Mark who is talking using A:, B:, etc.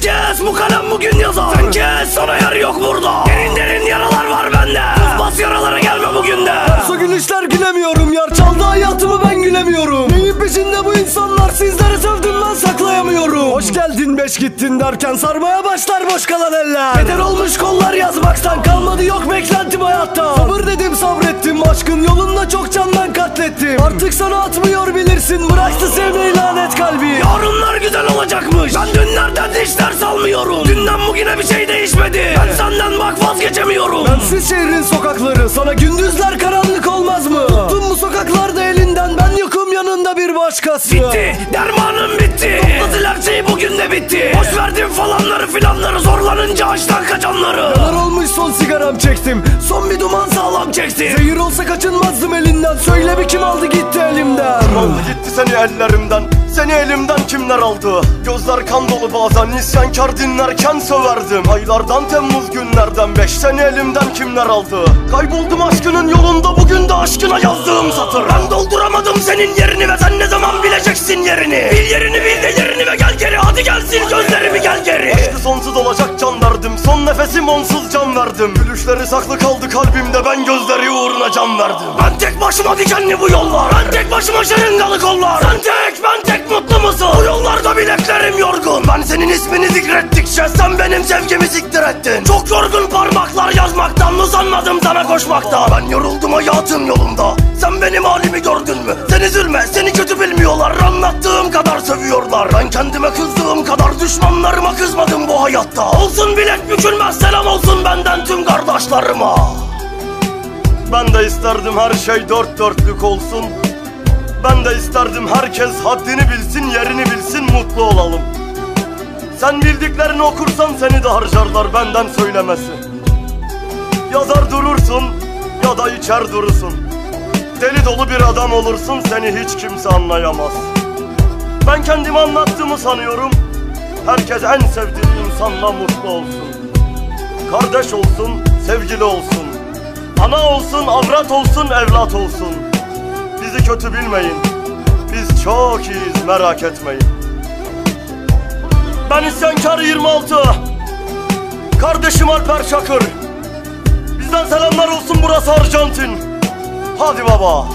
A: kes bu kalem bugün yazar. Sen kes sana yer yok burada. Derin derin yaralar var bende. Buz bas. Yaralara gelme bugün de.
B: Su gülüşler gülemiyorum Yar çaldı hayatımı ben gülemiyorum. Neyin peşinde bu insanlar Sizleri sövdüm ben saklayamıyorum. Hoş geldin beş gittin derken Sarmaya başlar boş kalan eller. Beter olmuş kollar yazmaktan Kalmadı yok beklentim hayatta. Sabır dedim sabrettim Aşkın yolunda çok candan katlettim. Artık sana atmıyor bilirsin Bıraktı sevmeyi lanet kalbi.
A: Yarınlar güzel olacakmış. Ben dünlerden hiç ders almıyorum. Dünden bugüne bir şey değişmedi. Ben senden bak vazgeçemiyorum.
B: Bensiz şehrin sokakları Sana gündüzler karanlık olmaz mı? Tuttun bu sokaklarda elinden Ben yokum yanında bir başkası.
A: Bitti dermanım bitti. Topladı her şey bugün de bitti. Boş verdim falanları filanları Zorlanınca açtan kaçanları.
B: Yanar olmuş son sigaram çektim Son bir duman
A: Sağlam çekti.
B: Zehir olsa kaçınmazdım elinden Söyle bir kim aldı gitti elimden.
C: Aldı gitti seni ellerimden Seni elimden kimler aldı? Gözler kan dolu bazen isyankar dinlerken söverdim. Aylardan Temmuz günlerden beş Seni elimden kimler aldı? Kayboldum aşkının yolunda Bugün de aşkına yazdığım satır.
A: Ben dolduramadım senin yerini Ve sen ne zaman bileceksin yerini? Bil yerini bil de yerini ve gel geri. Hadi gelsin gözlerimi gel geri.
C: Aşkı sonsuz olacak can verdim. Son nefesim onsuz can verdim. Gülüşleri saklı kaldı kalbimde Ben gözleri uğruna can verdim.
A: Ben tek başıma dikenli bu yollar. Ben kollar Sen tek ben tek mutlu musun? Bu yollarda bileklerim yorgun. Ben senin ismini zikrettikçe Sen benim sevgimi siktir ettin. Çok yorgun parmaklar yazmaktan Uzanmadım sana koşmaktan. Ben yoruldum hayatım yolunda. Sen benim halimi gördün mü? Sen üzülme seni kötü bilmiyorlar. Anlattığım kadar sövüyorlar. Ben kendime kızdığım kadar Düşmanlarıma kızmadım bu hayatta. Olsun bilek bükülmez selam olsun benden tüm kardeşlerime.
C: Ben de isterdim her şey dört dörtlük olsun Ben de isterdim herkes haddini bilsin yerini bilsin mutlu olalım. Sen bildiklerini okursan seni de harcarlar benden söylemesi. Yazar durursun ya da içer durursun. Deli dolu bir adam olursun seni hiç kimse anlayamaz. Ben kendimi anlattığımı sanıyorum Herkes en sevdiği insanla mutlu olsun. Kardeş olsun, sevgili olsun. Ana olsun, avrat olsun, evlat olsun Bizi kötü bilmeyin. Biz çok iyiyiz merak etmeyin. Ben isyankar 26 Kardeşim Alper Çakır. Bizden selamlar olsun burası Arjantin. Hadi baba